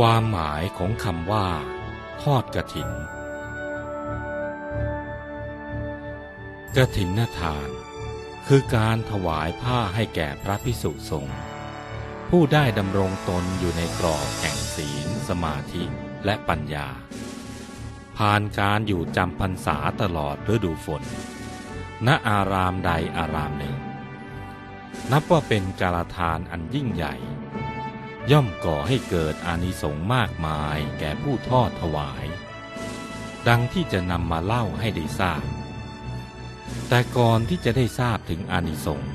ความหมายของคำว่า ทอดกระถินกระถินทาน คือการถวายผ้าให้แก่พระพิสุสงฆ์ผู้ได้ดำรงตนอยู่ในกรอบแห่งศีล สมาธิและปัญญา ผ่านการอยู่จำพรรษาตลอดฤดูฝน ณอารามใดอารามหนึ่ง นับว่าเป็นการทานอันยิ่งใหญ่ ย่อมก่อให้เกิดอานิสงส์มากมายแก่ผู้ทอดถวาย ดังที่จะนำมาเล่าให้ได้ทราบ แต่ก่อนที่จะได้ทราบถึงอานิสงส์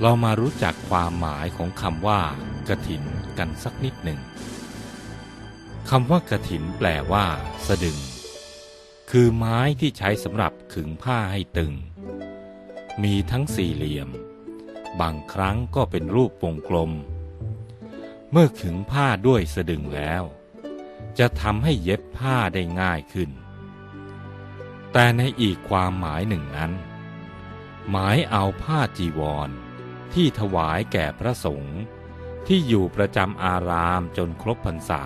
เรามารู้จักความหมายของคำว่ากระถินกันสักนิดหนึ่งคำว่ากระถินแปลว่า สะดึง คือไม้ที่ใช้สำหรับขึงผ้าให้ตึง มีทั้งสี่เหลี่ยม บางครั้งก็เป็นรูปวงกลม เมื่อขึงผ้าด้วยสะดึงแล้ว จะทำให้เย็บผ้าได้ง่ายขึ้น แต่ในอีกความหมายหนึ่งนั้น หมายเอาผ้าจีวรที่ถวายแก่พระสงฆ์ที่อยู่ประจำอารามจนครบพรรษา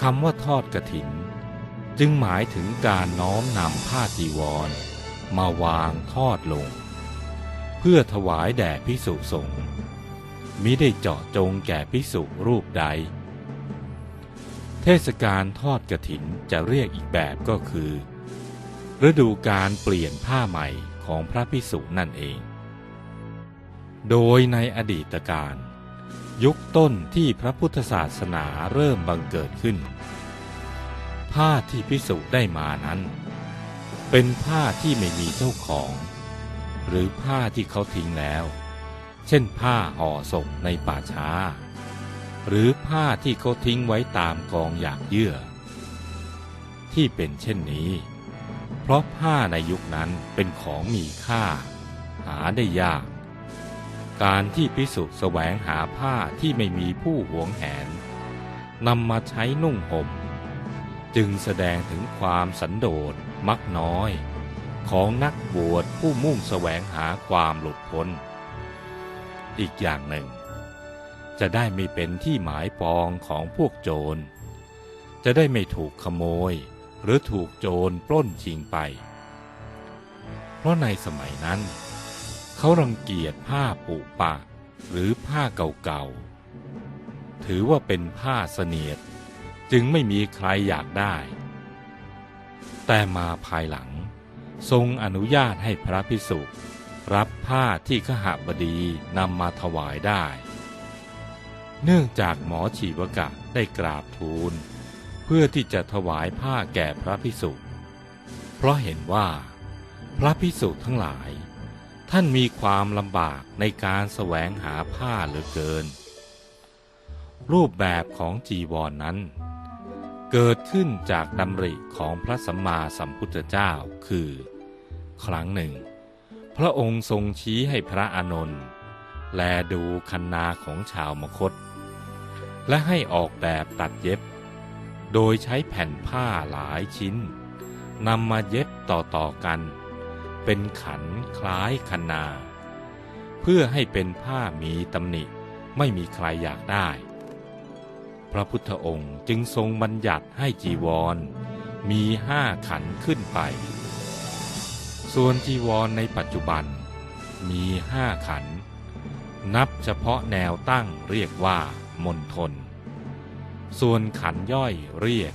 คำว่าทอดกระถิน จึงหมายถึงการน้อมนำผ้าจีวร มาวางทอดลง เพื่อถวายแด่พิสุสงฆ์ มิได้เจาะจงแก่พิสุรูปใด เทศกาลทอดกระถินจะเรียกอีกแบบก็คือ ฤดูการเปลี่ยนผ้าใหม่ของพระพิสุนั่นเอง โดยในอดีตการยุคต้นที่พระพุทธศาสนาเริ่มบังเกิดขึ้น ผ้าที่พิสุได้มานั้น เป็นผ้าที่ไม่มีเจ้าของ หรือผ้าที่เขาทิ้งแล้ว เช่นผ้าห่อศพในป่าช้า หรือผ้าที่เขาทิ้งไว้ตามกองอยากเยื่อ ที่เป็นเช่นนี้ เพราะผ้าในยุคนั้นเป็นของมีค่า หาได้ยาก การที่พิสุแสวงหาผ้าที่ไม่มีผู้หวงแหนนำมาใช้นุ่งห่ม จึงแสดงถึงความสันโดษมักน้อย ของนักบวชผู้มุ่งแสวงหาความหลุดพ้น อีกอย่างหนึ่ง จะได้ไม่เป็นที่หมายปองของพวกโจร จะได้ไม่ถูกขโมยหรือถูกโจรปล้นชิงไป เพราะในสมัยนั้น เขารังเกียจผ้าปุปะหรือผ้าเก่าๆ ถือว่าเป็นผ้าเสนียดจึงไม่มีใครอยากได้ แต่มาภายหลังทรงอนุญาตให้พระพิสุ รับผ้าที่ขหบดีนำมาถวายได้ เนื่องจากหมอชีวกะได้กราบทูล เพื่อที่จะถวายผ้าแก่พระพิสุเพราะเห็นว่า พระพิสุทั้งหลาย ท่านมีความลำบากในการแสวงหาผ้าเหลือเกิน รูปแบบของจีวรนนั้น เกิดขึ้นจากดำริของพระสัมมาสัมพุทธเจ้าคือ ครั้งหนึ่ง พระองค์ทรงชี้ให้พระอานนท์แลดูคันนาของชาวมคต และให้ออกแบบตัดเย็บ โดยใช้แผ่นผ้าหลายชิ้นนำมาเย็บต่อๆกัน เป็นขันคล้ายคันนา เพื่อให้เป็นผ้ามีตำหนิไม่มีใครอยากได้ พระพุทธองค์จึงทรงบัญญัติให้จีวร มีห้าขันขึ้นไป ส่วนจีวรในปัจจุบันมีห้าขัน นับเฉพาะแนวตั้งเรียกว่ามณฑลส่วนขันย่อยเรียก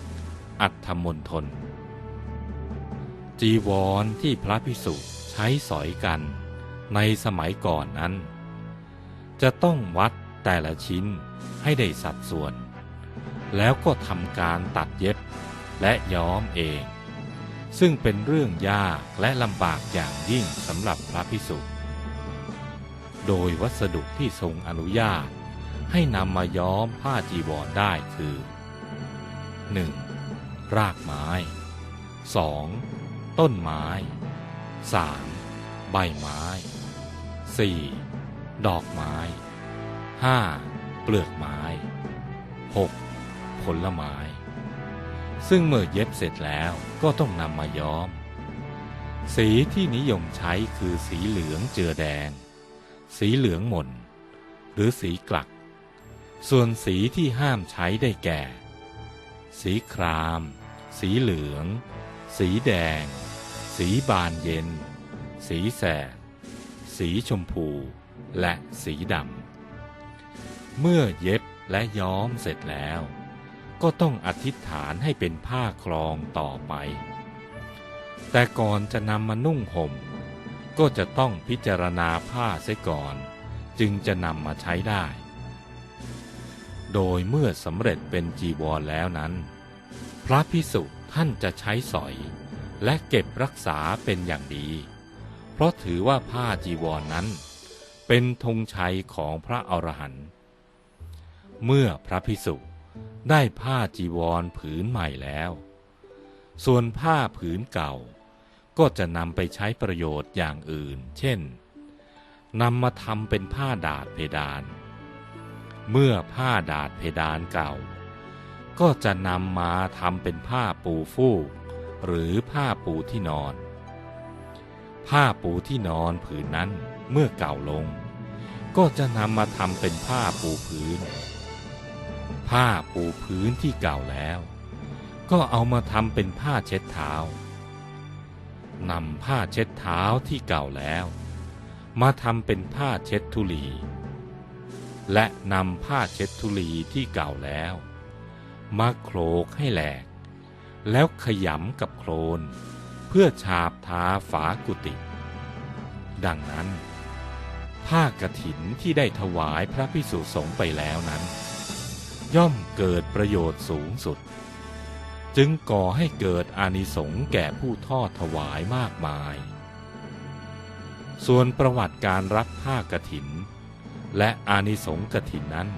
อัฏฐมณฑลจีวรที่พระพิสุใช้สอยกันในสมัยก่อนนั้น จะต้องวัดแต่ละชิ้นให้ได้สัดส่วน แล้วก็ทำการตัดเย็บและย้อมเอง ซึ่งเป็นเรื่องยากและลำบากอย่างยิ่งสำหรับพระพิสุโดยวัสดุที่ทรงอนุญาต ให้นำมาย้อมผ้าจีวรได้คือ 1. รากไม้ 2. ต้นไม้ 3. ใบไม้ 4. ดอกไม้ 5. เปลือกไม้ 6. ผลไม้ ซึ่งเมื่อเย็บเสร็จแล้วก็ต้องนำมาย้อม สีที่นิยมใช้คือสีเหลืองเจือแดง สีเหลืองหม่น หรือสีกลัก ส่วนสีที่ห้ามใช้ได้แก่ สีคราม สีเหลือง สีแดง สีบานเย็น สีแสด สีชมพู และสีดำ เมื่อเย็บและย้อมเสร็จแล้ว ก็ต้องอธิษฐานให้เป็นผ้าคลองต่อไป แต่ก่อนจะนำมานุ่งห่ม ก็จะต้องพิจารณาผ้าเสียก่อน จึงจะนำมาใช้ได้ โดยเมื่อสำเร็จเป็นจีวรแล้วนั้น พระพิสุท่านจะใช้สอย และเก็บรักษาเป็นอย่างดี เพราะถือว่าผ้าจีวรนนั้น เป็นธงชัยของพระอรหันต์เมื่อพระพิสุ ได้ผ้าจีวรผืนใหม่แล้ว ส่วนผ้าผืนเก่า ก็จะนำไปใช้ประโยชน์อย่างอื่น เช่นนำมาทำเป็นผ้าดาดเพดาน เมื่อผ้าดาดเพดานเก่า ก็จะนำมาทำเป็นผ้าปูฟูก หรือผ้าปูที่นอน ผ้าปูที่นอนผืนนั้นเมื่อเก่าลง ก็จะนำมาทำเป็นผ้าปูพื้น ผ้าปูพื้นที่เก่าแล้ว ก็เอามาทำเป็นผ้าเช็ดเท้านำผ้าเช็ดเท้าที่เก่าแล้ว มาทำเป็นผ้าเช็ดทุลี และนำผ้าเช็ดทุลีที่เก่าแล้ว มาโคลกให้แหลก แล้วขยำกับโคลนเพื่อฉาบทาฝากุฏิดังนั้น ผ้ากฐินที่ได้ถวายพระพิสุสงฆ์ไปแล้วนั้น ย่อมเกิดประโยชน์สูงสุด จึงก่อให้เกิดอานิสงส์แก่ผู้ทอดถวายมากมาย ส่วนประวัติการรับผ้ากฐิน และอานิสงส์กฐินนั้น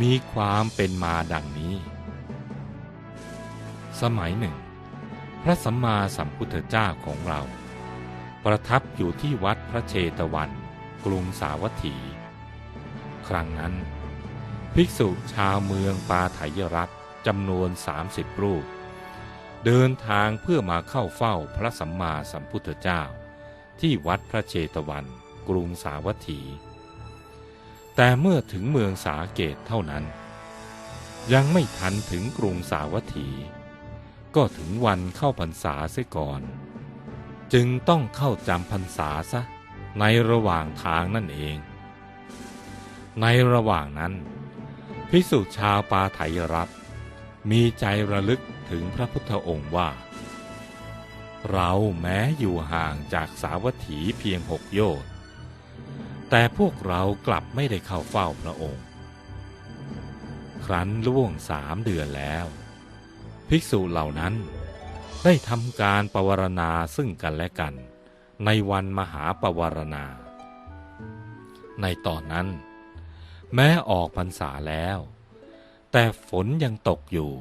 มีความเป็นมาดังนี้ สมัยหนึ่ง พระสัมมาสัมพุทธเจ้าของเรา ประทับอยู่ที่วัดพระเชตวัน กรุงสาวัตถี ครั้งนั้น ภิกษุชาวเมืองปาไถยรัตน์จำนวน 30 รูป เดินทางเพื่อมาเข้าเฝ้าพระสัมมาสัมพุทธเจ้า ที่วัดพระเชตวัน กรุงสาวัตถี แต่เมื่อถึงเมืองสาเกตเท่านั้น ยังไม่ทันถึงกรุงสาวัตถี ก็ถึงวันเข้าพรรษาเสียก่อน จึงต้องเข้าจำพรรษาซะในระหว่างทางนั่นเอง ในระหว่างนั้น ภิกษุชาวปาไถยรัตน์มีใจระลึกถึงพระพุทธองค์ว่า เราแม้อยู่ห่างจากสาวัตถีเพียงหกโยชน์แต่พวกเรากลับไม่ได้เข้าเฝ้าพระองค์ ครั้นล่วงสามเดือนแล้ว ภิกษุเหล่านั้นได้ทำการปวารณาซึ่งกันและกัน ในวันมหาปวารณา ในตอนนั้น แม้ออกพรรษาแล้ว แต่ฝนยังตกอยู่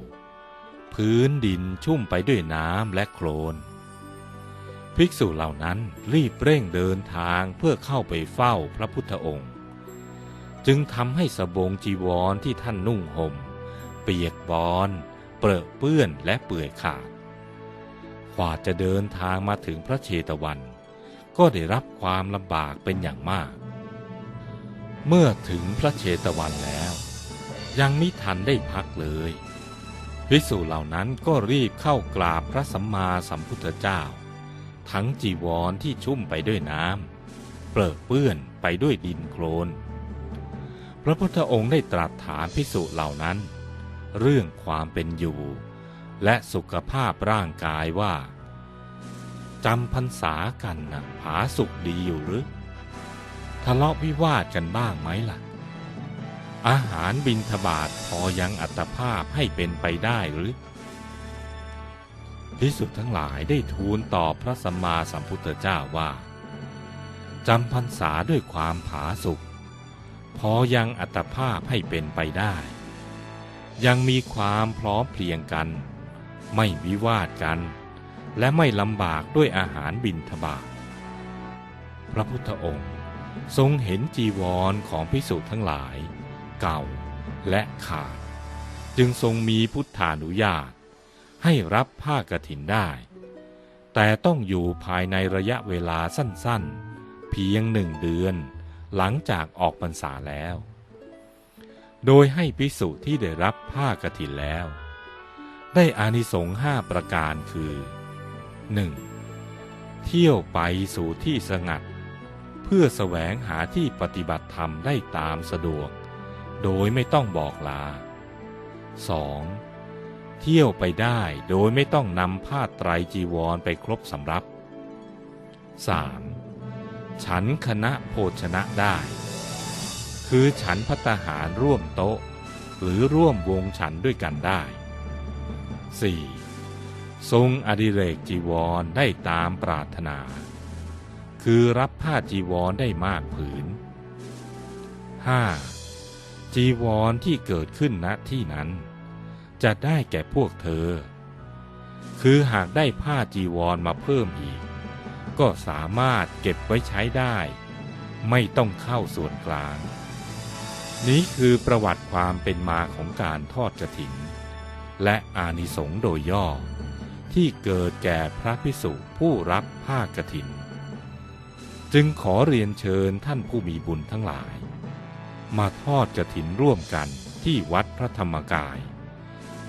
พื้นดินชุ่มไปด้วยน้ำและโคลน ภิกษุเหล่านั้นรีบเร่งเดินทางเพื่อเข้าไปเฝ้าพระพุทธองค์ จึงทำให้สบงจีวรที่ท่านนุ่งห่ม เปียกบอนเปรอะเปื้อนและเปื่อยขาดกว่าจะเดินทางมาถึงพระเชตวัน ก็ได้รับความลำบากเป็นอย่างมาก เมื่อถึงพระเชตวันแล้ว ยังไมิทันได้พักเลยภิกษุเหล่านั้นก็รีบเข้ากราบพระสัมมาสัมพุทธเจ้า ทั้งจีวรที่ชุ่มไปด้วยน้ำเปรอะเปื้อนไปด้วยดินโคลน พระพุทธองค์ได้ตรัสถามภิกษุเหล่านั้น เรื่องความเป็นอยู่ และสุขภาพร่างกายว่าจำพรรษากันนะผาสุขดีอยู่หรือ ทะเลาะวิวาทกันบ้างไหมล่ะ อาหารบินทบาทพอยังอัตภาพให้เป็นไปได้หรือพิสุทั้งหลายได้ทูลตอบพระสัมมาสัมพุทธเจ้าว่าจำพรรษาด้วยความผาสุขพอยังอัตภาพให้เป็นไปได้ ยังมีความพร้อมเพรียงกัน ไม่วิวาทกัน และไม่ลำบากด้วยอาหารบินทบาทพระพุทธองค์ ทรงเห็นจีวรของพิสุทั้งหลาย เก่าและขาด จึงทรงมีพุทธานุญาต ให้รับผ้ากฐินได้ แต่ต้องอยู่ภายในระยะเวลาสั้นๆ เพียงหนึ่งเดือนหลังจากออกพรรษาแล้ว โดยให้ภิกษุที่ได้รับผ้ากฐินแล้ว ได้อานิสงส์ห้าประการคือ 1. เที่ยวไปสู่ที่สงัด พื่อแสวงหาที่ปฏิบัติธรรมได้ตามสะดวก โดยไม่ต้องบอกลา 2. เที่ยวไปได้โดยไม่ต้องนำผ้าไตรจีวรไปครบสำรับ 3. ฉันคณะโภชนะได้ คือฉันพัตหารร่วมโต๊ะ หรือร่วมวงฉันด้วยกันได้ 4. ทรงอดิเรกจีวรได้ตามปรารถนา คือรับผ้าจีวรได้มากผืน 5. จีวรที่เกิดขึ้นณที่นั้น จะได้แก่พวกเธอ คือหากได้ผ้าจีวรมาเพิ่มอีก ก็สามารถเก็บไว้ใช้ได้ ไม่ต้องเข้าส่วนกลาง นี้คือประวัติความเป็นมาของการทอดกระถินและอานิสงส์โดยย่อ ที่เกิดแก่พระพิสุผู้รับผ้ากฐิน จึงขอเรียนเชิญท่านผู้มีบุญทั้งหลาย มาทอดกระถินร่วมกันที่วัดพระธรรมกาย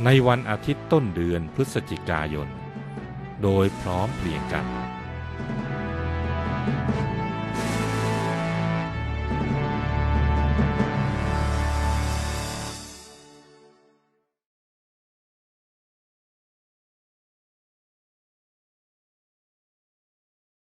ในวันอาทิตย์ต้นเดือนพฤศจิกายน โดยพร้อมเพรียงกัน Thank